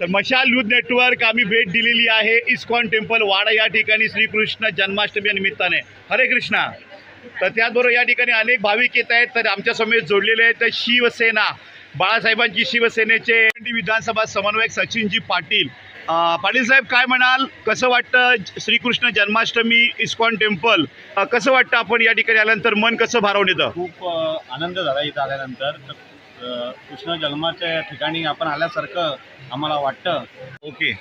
तर मशाल youth network आम्ही भेट दिलेली आहे. इस्कॉन टेम्पल वाडा या ठिकाणी श्रीकृष्ण जन्माष्टमी निमित्ताने. हरे कृष्णा. तर त्याचबरोबर या ठिकाणी अनेक भाविक येत आहेत. तर आमच्यासमोर जोडलेले आहेत तर शिवसेना. बाळासाहेबांची शिवसेनेचे विधानसभा समन्वयक सचिनजी पाटील. पाटील साहेब काय म्हणाल? कसं वाटतं श्रीकृष्ण जन्माष्टमी इस्कॉन टेम्पल? कसं वाटतं आपण या ठिकाणी आल्यानंतर मन कसं भारावून येतं? खूप आनंद झाला इथं आल्यानंतर. कृष्ण जन्माच्या ठिकाणी आपण आल्यासारखं आम्हाला वाटतं ओके.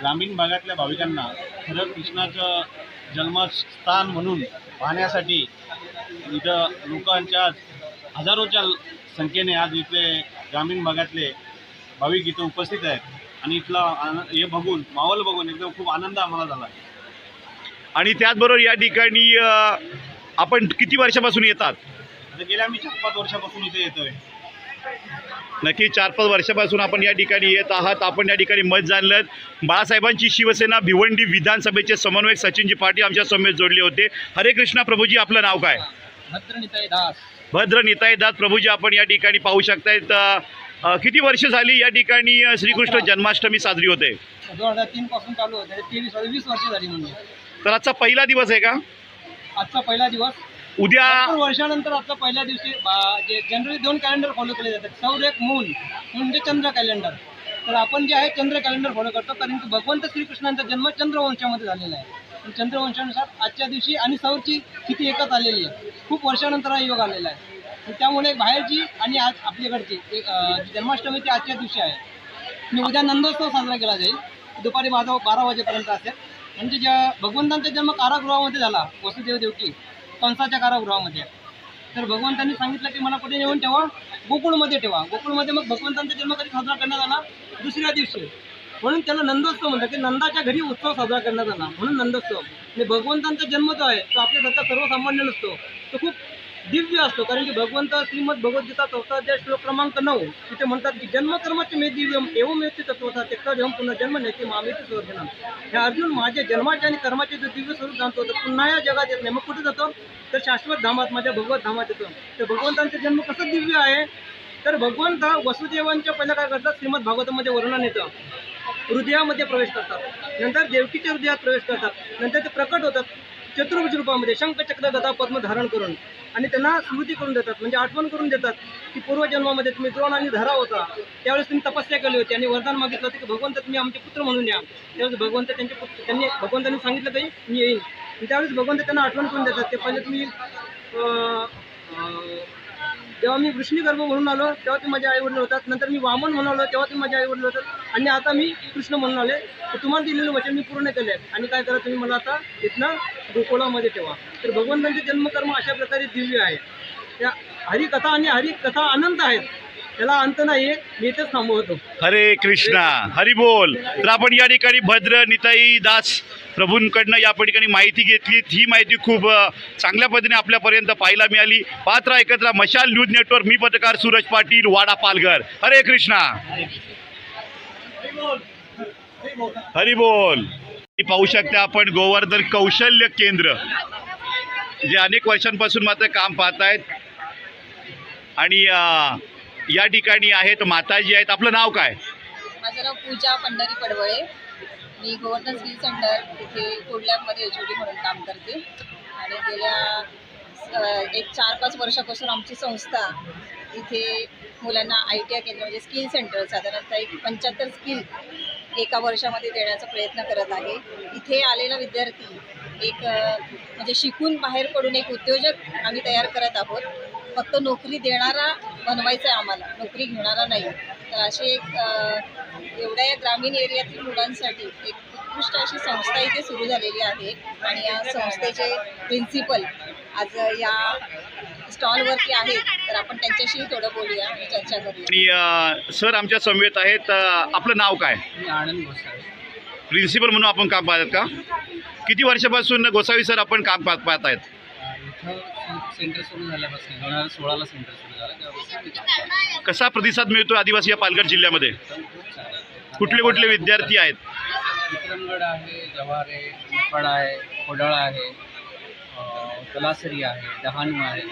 ग्रामीण भागातल्या भाविकांना खरं कृष्णाचं जन्मस्थान म्हणून पाहण्यासाठी इथं लोकांच्या हजारोच्या संख्येने आज इथले ग्रामीण भागातले भाविक इथं उपस्थित आहेत. आणि इथला हे बघून माहोल बघून एकदम खूप आनंद आम्हाला झाला. आणि त्याचबरोबर या ठिकाणी आपण किती वर्षापासून येतात? गेल्या आम्ही चार पाच वर्षापासून इथे येतोय. नक्की चार पाच वर्षापासून आपण या ठिकाणी येत आहात. आपण या ठिकाणी मत जाणलं. बाळासाहेबांची शिवसेना भिवंडी विधानसभेचे समन्वयक सचिनजी पाटील आमच्या समेत जोडले होते. हरे कृष्णा प्रभूजी आपलं नाव काय? भद्रनिताई दास. भद्र निताईदास प्रभूजी आपण या ठिकाणी पाहू शकतायत. किती वर्ष झाली या ठिकाणी श्रीकृष्ण जन्माष्टमी साजरी होते? दोन हजार तीन पासून चालू होते. तेवीस वीस वर्ष झाली म्हणजे. तर आजचा पहिला दिवस आहे का? आजचा पहिला दिवस. उद्या भरपूर वर्षानंतर आजचा पहिल्या दिवशी बा- जे जनरली दोन कॅलेंडर फॉलो केले जातात. सौर एक मून. म्हणजे चंद्र कॅलेंडर तर आपण जे आहे चंद्र कॅलेंडर फॉलो करतो. कारण की भगवंत श्रीकृष्णांचा जन्म चंद्रवंशामध्ये झालेला आहे. आणि चंद्रवंशानुसार आजच्या दिवशी आणि सौरची स्थिती एकच आलेली आहे. खूप वर्षानंतर हा योग आलेला आहे. आणि त्यामुळे बाहेरची आणि आज आपल्याकडची एक, अं, जी जन्माष्टमी ती आजच्या दिवशी आहे. आणि उद्या नंदोत्सव साजरा केला जाईल. दुपारी बारा बारा वाजेपर्यंत असेल. म्हणजे ज्या भगवंतांचा जन्म कारागृहामध्ये झाला वसुदेव देवकी कंसाच्या कारागृहामध्ये. तर भगवंतांनी सांगितलं की मला कुठे नेऊन ठेवा? गोकुळमध्ये ठेवा. गोकुळमध्ये मग भगवंतांचा जन्म कधी साजरा करण्यात आला? दुसऱ्या दिवशी. म्हणून त्याला नंदोत्सव म्हणतात की नंदाच्या घरी उत्सव साजरा करण्यात आला. म्हणून नंदोत्सव. आणि भगवंतांचा जन्म जो आहे तो आपल्यासारखा सर्वसामान्य नसतो. तो खूप दिव्य असतो कारण की भगवंत श्रीमद भगवद्गीता चौथा अध्याय श्लोक क्रमांक नऊ तिथे म्हणतात की जन्मकर्माचे मे दिव्यम एवं मेवते तत्वता ते एवं पुन्हा जन्म नेते मामेते स्वर्गनाम हे अर्जुन माझ्या जन्माचे आणि कर्माचे जो दिव्य स्वरूप जाणतो तर पुन्हा या जगात येत नाही. मग कुठे जातो? तर शाश्वत धामात माझ्या भगवत धामात येतो. तर भगवंतांचा जन्म कसं दिव्य आहे? तर भगवंत वसुदेवांच्या पहिलं काय करतात? श्रीमद भागवतामध्ये वर्णन येतं. हृदयामध्ये प्रवेश करतात. नंतर देवकीच्या हृदयात प्रवेश करतात. नंतर ते प्रकट होतात. चतुर्भुज रूपामध्ये शंख चक्र गदा पद्म धारण करून आणि त्यांना स्मृती करून देतात म्हणजे आठवण करून देतात की पूर्वजन्मामध्ये तुम्ही द्रोण आणि धरा होता. त्यावेळेस तुम्ही तपस्या केली होती आणि वरदान मागितलं होतं की भगवंत तुम्ही आमचे पुत्र म्हणून या त्यावेळेस भगवंत त्यांचे पुत्र त्यांनी भगवंतांनी सांगितलं की मी येईन. त्यावेळेस भगवंत त्यांना आठवण करून देतात ते पहिले तुम्ही तेव्हा मी वृष्णीगर्भ म्हणून आलो तेव्हा ते माझे आईवडील होतात. नंतर मी वामन म्हणून आलो तेव्हा ते माझे आईवडील होतात. आणि आता मी कृष्ण म्हणून आले तर तुम्हाला दिलेलं वचन मी पूर्ण केले आहे आणि काय करा तुम्ही मला आता इथनं गोकुळामध्ये ठेवा. तर भगवंतांचे जन्मकर्म अशा प्रकारे दिव्य आहे. त्या हरिकथा आणि हरिकथा अनंत आहेत. त्याला अंत नाही मी इथेच थांबवतो हरे कृष्णा हरी बोल. तर आपण या ठिकाणी भद्र निताई दास प्रभूंकडनं या ठिकाणी माहिती घेतली. ही माहिती खूप अ, चांगल्या पद्धतीने आपल्यापर्यंत पाहायला मिळाली. पात्र एकत्र मशाल न्यूज नेटवर्क मी पत्रकार सूरज पाटील वाडा पालघर. हरे कृष्णा. हरी बोल. पाहू शकता आपण गोवर्धन कौशल्य केंद्र जे अनेक वर्षांपासून मात्र काम पाहत आहेत आणि अ, या ठिकाणी आहेत माताजी आहेत. आपलं नाव काय? माझं नाव पूजा पंढरी पडवळे. मी गोवर्धन स्किल सेंटर इथे कोल्ह्यामध्ये एच म्हणून काम करते. आणि गेल्या एक चार पाच वर्षापासून आमची संस्था इथे मुलांना आय टी आय केंद्र म्हणजे स्किल सेंटर साधारणतः एक पंच्याहत्तर स्किल एका वर्षामध्ये देण्याचा प्रयत्न करत आहे. इथे आलेला विद्यार्थी एक म्हणजे शिकून बाहेर पडून एक उद्योजक आम्ही तयार करत आहोत. फक्त नोकरी देणारा बनवायचं आहे आम्हाला. नोकरी घेणारा नाही. तर अशी एक एवढ्या या ग्रामीण एरियातील मुलांसाठी एक उत्कृष्ट अशी संस्था इथे सुरू झालेली आहे. आणि या संस्थेचे प्रिन्सिपल आज या स्टॉलवरती आहेत. तर आपण त्यांच्याशी थोडं बोलूया आणि चर्चा करूया. सर आमच्या समवेत आहेत आपलं नाव काय? मी आनंद गोसावी. प्रिन्सिपल म्हणून आपण काम पाहत का? किती वर्षापासून गोसावी सर आपण काम पाहत पाहत आहेत सेंटर सुरू झाल्यापासून दोन हजार सोळाला सेंटर सुरू झालं तेव्हापासून. कसा प्रतिसाद मिळतो आदिवासी या पालघर जिल्ह्यामध्ये? पण खूप छान आहे. कुठले कुठले विद्यार्थी आहेत? विक्रमगड आहे जव्हार आहे मुफाड आहे कोडाळा आहे अं, तलासरी आहे डहाणू आहे.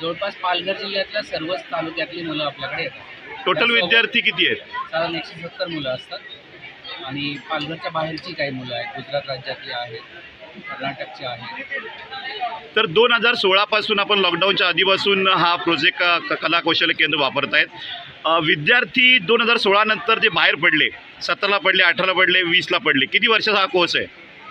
जवळपास पालघर जिल्ह्यातल्या सर्वच तालुक्यातली मुलं आपल्याकडे येतात. टोटल विद्यार्थी किती आहेत? साधारण एकशे सत्तर मुलं असतात. आणि पालघरच्या बाहेरची काही मुलं आहेत गुजरात राज्यातली आहेत. कर्नाटकचे आहेत तर दोन हजार सोळापासून आपण लॉकडाऊनच्या आधीपासून हा प्रोजेक्ट कलाकौशल्य केंद्र वापरत आहेत. विद्यार्थी दोन हजार सोळानंतर जे बाहेर पडले सतराला पडले अठराला पडले वीसला पडले किती वर्षाचा हा कोर्स आहे?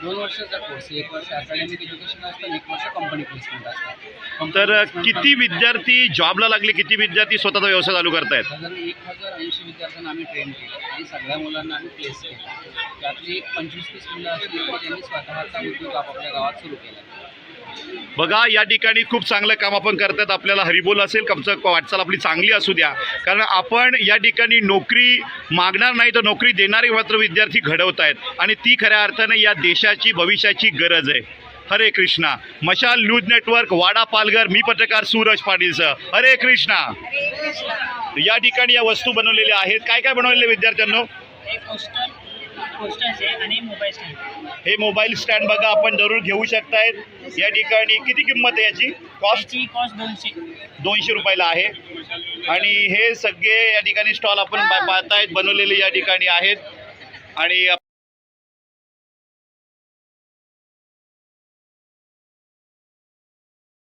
दोन वर्षाचा कोर्स एक वर्ष अकॅडमिक एज्युकेशन असतं एक वर्ष कंपनी प्लेसमेंट असतं. तर किती विद्यार्थी जॉबला लागले किती विद्यार्थी स्वतःचा व्यवसाय चालू करतायत? साधारण एक हजार ऐंशी विद्यार्थ्यांना आम्ही ट्रेन केलं आणि सगळ्या मुलांना आम्ही प्लेस केलं. त्यातली एक पंचवीस तीस मुलं असतील त्यांनी स्वतःचा उद्योग आपापल्या गावात सुरू केला. बघा या ठिकाणी खूप चांगलं काम आपण करतात. आपल्याला हरिबोल असेल आमचं वाटचाल आपली चांगली असू द्या. कारण आपण या ठिकाणी नोकरी मागणार नाही तर नोकरी देणारे मात्र विद्यार्थी घडवत आहेत आणि ती खऱ्या अर्थाने या देशाची भविष्याची गरज आहे. हरे कृष्णा. मशाल न्यूज नेटवर्क वाडा पालघर मी पत्रकार सूरज पाटीलसह हरे कृष्णा. या ठिकाणी या वस्तू बनवलेल्या आहेत. काय काय बनवलेले विद्यार्थ्यांनो? पोस्टर पोस्टर्स आहे आणि मोबाईल स्टँड हे मोबाईल स्टँड बघा आपण जरूर घेऊ शकतायत या ठिकाणी किती किंमत आहे याची? कॉस्ट याची कॉस्ट दोनशे. दोनशे रुपयाला आहे. आणि हे सगळे या ठिकाणी स्टॉल आपण पा- पाहतायत बनवलेले या ठिकाणी आहेत. आणि